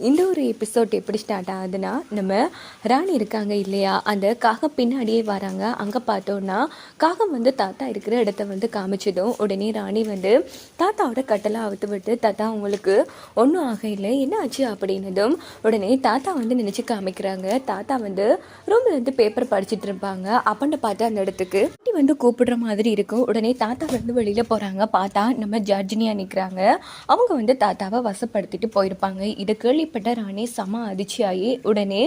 இந்த ஒரு எபிசோட் எப்படி ஸ்டார்ட் ஆகுதுன்னா நம்ம ராணி இருக்காங்க இல்லையா? அந்த காகம் பின்னாடியே வராங்க. அங்கே பார்த்தோன்னா காகம் வந்து தாத்தா இருக்கிற இடத்த வந்து காமிச்சதும் உடனே ராணி வந்து தாத்தாவோட கட்டலை அவுத்து விட்டு தாத்தா உங்களுக்கு ஒன்றும் ஆகையில் என்ன ஆச்சு? அப்படின்னதும் உடனே தாத்தா வந்து நினச்சி காமிக்கிறாங்க. தாத்தா வந்து ரூமில் வந்து பேப்பர் படிச்சுட்டு இருப்பாங்க. அப்பன்னு பார்த்து அந்த இடத்துக்கு பாட்டி வந்து கூப்பிடுற மாதிரி இருக்கும். உடனே தாத்தா வந்து வெளியில் போகிறாங்க பார்த்தா நம்ம ஜார்ஜினியாக நிற்கிறாங்க அவங்க வந்து தாத்தாவை வசப்படுத்திட்டு போயிருப்பாங்க. இதை கேள்வி கேள்விப்பட்ட ராணி செம அதிர்ச்சியாகி உடனே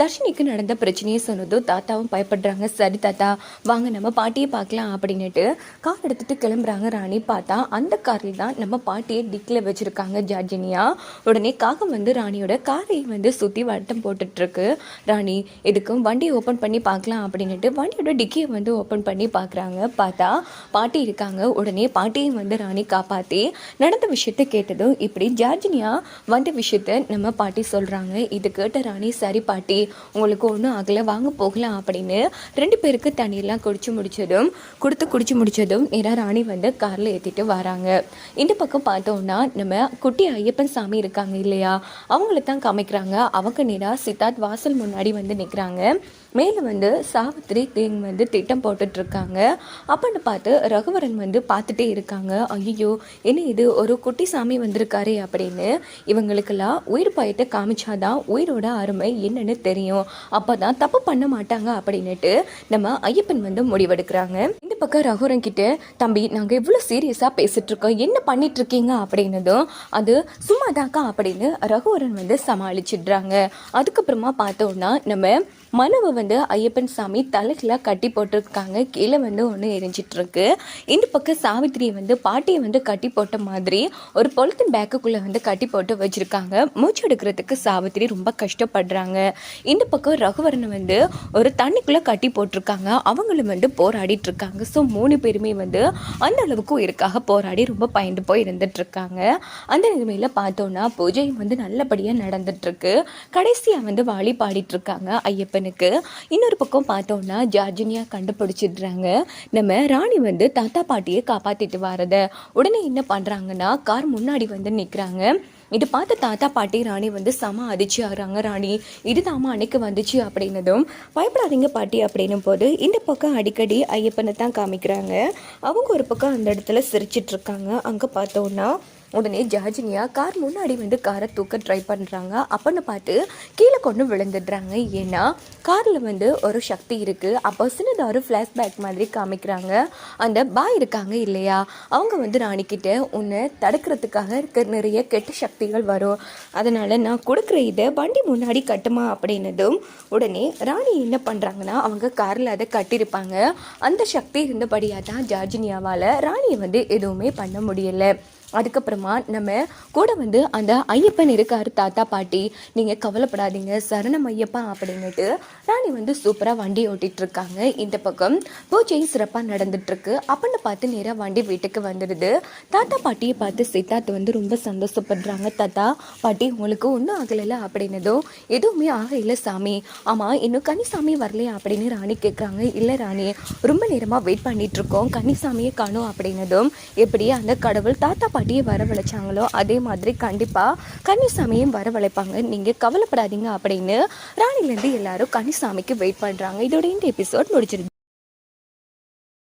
தர்ஷினிக்கு நடந்த பிரச்சனையை சொன்னதும் தாத்தாவும் பயப்படுறாங்க. சரி தாத்தா வாங்க நம்ம பாட்டியை பார்க்கலாம் அப்படின்னுட்டு கார் எடுத்துட்டு கிளம்புறாங்க ராணி. பார்த்தா அந்த காரில் தான் நம்ம பாட்டியை டிக்கில் வச்சுருக்காங்க ஜார்ஜினியா. உடனே காகம் வந்து ராணியோட காரை வந்து சுற்றி வட்டம் போட்டுட்ருக்கு. ராணி இதுக்கும் வண்டியை ஓப்பன் பண்ணி பார்க்கலாம் அப்படின்னுட்டு வண்டியோட டிக்கியை வந்து ஓப்பன் பண்ணி பார்க்குறாங்க. பார்த்தா பாட்டி இருக்காங்க. உடனே பாட்டியும் வந்து ராணி காப்பாற்றி நடந்த விஷயத்தை கேட்டதும் இப்படி ஜார்ஜினியா வந்த விஷயத்த நம்ம பாட்டி சொல்கிறாங்க இது கேட்ட ராணி சரி பாட்டி உங்களுக்கு ஒன்றும் ஆகலை வாங்க போகலாம் அப்படின்னு ரெண்டு பேருக்கு தண்ணியெல்லாம் குடிச்சு முடிச்சதும் கொடுத்து குடிச்சு முடிச்சதும் நேராக ராணி வந்து காரில் ஏற்றிட்டு வராங்க. இந்த பக்கம் பார்த்தோம்னா நம்ம குட்டி ஐயப்பன் சாமி இருக்காங்க இல்லையா? அவங்கள தான் காமிக்கிறாங்க. அவங்க நேராக சித்தார்த் வாசல் முன்னாடி வந்து நிற்கிறாங்க மேலே வந்து சாவித்திரி கிங் வந்து திட்டம் போட்டுட்டு இருக்காங்க. அப்படின்னு பார்த்து ரகுவரன் வந்து பார்த்துட்டே இருக்காங்க. ஐயோ என்ன இது? ஒரு குட்டி சாமி வந்திருக்காரே அப்படின்னு இவங்களுக்கெல்லாம் உயிர் பயத்தை காமிச்சாதான் உயிரோட அருமை என்னன்னு தெரியும். அப்போ தான் தப்பு பண்ண மாட்டாங்க அப்படின்னுட்டு நம்ம ஐயப்பன் வந்து முடிவெடுக்கிறாங்க. இந்த பக்கம் ரகுரன் கிட்ட தம்பி நாங்கள் எவ்வளோ சீரியஸாக பேசிட்டு இருக்கோம் என்ன பண்ணிட்டு இருக்கீங்க அப்படின்னதும் அது சும்மாதாக்கா அப்படின்னு ரகுவரன் வந்து சமாளிச்சிடுறாங்க. அதுக்கப்புறமா பார்த்தோம்னா நம்ம மனுவை வந்து ஐயப்பன் சாமி தலைகளை கட்டி போட்டிருக்காங்க. கீழே வந்து ஒன்று எரிஞ்சிட்டு இருக்கு இந்த பக்கம் சாவித்திரியை வந்து பாட்டியை வந்து கட்டி போட்ட மாதிரி ஒரு பொலித்தீன் பேக்குக்குள்ளே வந்து கட்டி போட்டு வச்சிருக்காங்க. மூச்சு எடுக்கிறதுக்கு சாவித்திரி ரொம்ப கஷ்டப்படுறாங்க. இந்த பக்கம் ரகுவரனை வந்து ஒரு தண்ணிக்குள்ளே கட்டி போட்டிருக்காங்க. அவங்களும் வந்து போராடிட்டு இருக்காங்க. ஸோ மூணு பேருமே வந்து அந்த அளவுக்கு உயிருக்காக போராடி ரொம்ப பயந்து போய் இருந்துட்டு இருக்காங்க அந்த நிலைமையில பார்த்தோன்னா பூஜையும் வந்து நல்லபடியாக நடந்துட்டு இருக்கு கடைசியாக வந்து வாழி பாடிட்டு இருக்காங்க ஐயப்பனுக்கு. இன்னொரு பக்கம் பார்த்தோம்னா ஜார்ஜினியா கண்டுபிடிச்சிடுறாங்க. நம்ம ராணி வந்து தாத்தா பாட்டியை காப்பாத்திட்டு வரத. உடனே என்ன பண்றாங்கன்னா கார் முன்னாடி வந்து நிற்கிறாங்க இது பார்த்து தாத்தா பாட்டி ராணி வந்து செம அதிர்ச்சி ஆகிறாங்க ராணி இது தாமா அன்னைக்கு வந்துச்சு அப்படின்னதும் பயப்படாதீங்க பாட்டி அப்படின்னும் போது இந்த பக்கம் அடிக்கடி ஐயப்பனை தான் காமிக்கிறாங்க. அவங்க ஒரு பக்கம் அந்த இடத்துல சிரிச்சிட்டு இருக்காங்க அங்கே பார்த்தோன்னா உடனே ஜார்ஜினியா கார் முன்னாடி வந்து காரை தூக்க ட்ரை பண்ணுறாங்க அப்போன்னு பார்த்து கீழே கொண்டு விழுந்துடுறாங்க. ஏன்னா காரில் வந்து ஒரு சக்தி இருக்குது அப்போ சின்னதாக ஒரு ஃப்ளாஷ்பேக் மாதிரி காமிக்கிறாங்க. அந்த பாய் இருக்காங்க இல்லையா? அவங்க வந்து ராணிக்கிட்ட உன்னை தடுக்கிறதுக்காக இருக்க நிறைய கெட்ட சக்திகள் வரும். அதனால் நான் கொடுக்குற இதை வண்டி முன்னாடி கட்டுமா? அப்படின்னதும் உடனே ராணி என்ன பண்ணுறாங்கன்னா அவங்க காரில் அதை கட்டியிருப்பாங்க. அந்த சக்தி இருந்தபடியாக தான் ஜார்ஜினியாவால் ராணியை வந்து எதுவுமே பண்ண முடியலை. அதுக்கப்புறமா நம்ம கூட வந்து அந்த ஐயப்பன் இருக்காரு தாத்தா பாட்டி. நீங்கள் கவலைப்படாதீங்க சரணம் ஐயப்பா அப்படின்னுட்டு ராணி வந்து சூப்பராக வண்டி ஓட்டிகிட்ருக்காங்க இருக்காங்க இந்த பக்கம் பூஜையும் சிறப்பாக நடந்துட்டு அப்படின்னு பார்த்து நேராக வண்டி வீட்டுக்கு வந்துடுது. தாத்தா பாட்டியை பார்த்து சித்தார்த் வந்து ரொம்ப சந்தோஷப்படுறாங்க. தாத்தா பாட்டி உங்களுக்கு ஒன்றும் ஆகலைல்ல அப்படின்னதும் எதுவுமே ஆகலை சாமி. ஆமாம் இன்னும் கனிசாமி வரலையா அப்படின்னு ராணி கேட்குறாங்க இல்லை ராணி ரொம்ப நேரமாக வெயிட் பண்ணிகிட்ருக்கோம் கனிசாமியை காணும் அப்படின்னதும் எப்படி அந்த கடவுள் தாத்தா பாட்டியை வரவழைச்சாங்களோ அதே மாதிரி கண்டிப்பாக கன்னிசாமியும் வரவழைப்பாங்க. நீங்கள் கவலைப்படாதீங்க அப்படின்னு ராணிலேருந்து எல்லாரும் கன்னிசாமிக்கு வெயிட் பண்ணுறாங்க இதோட இந்த எபிசோட் முடிச்சிருக்கு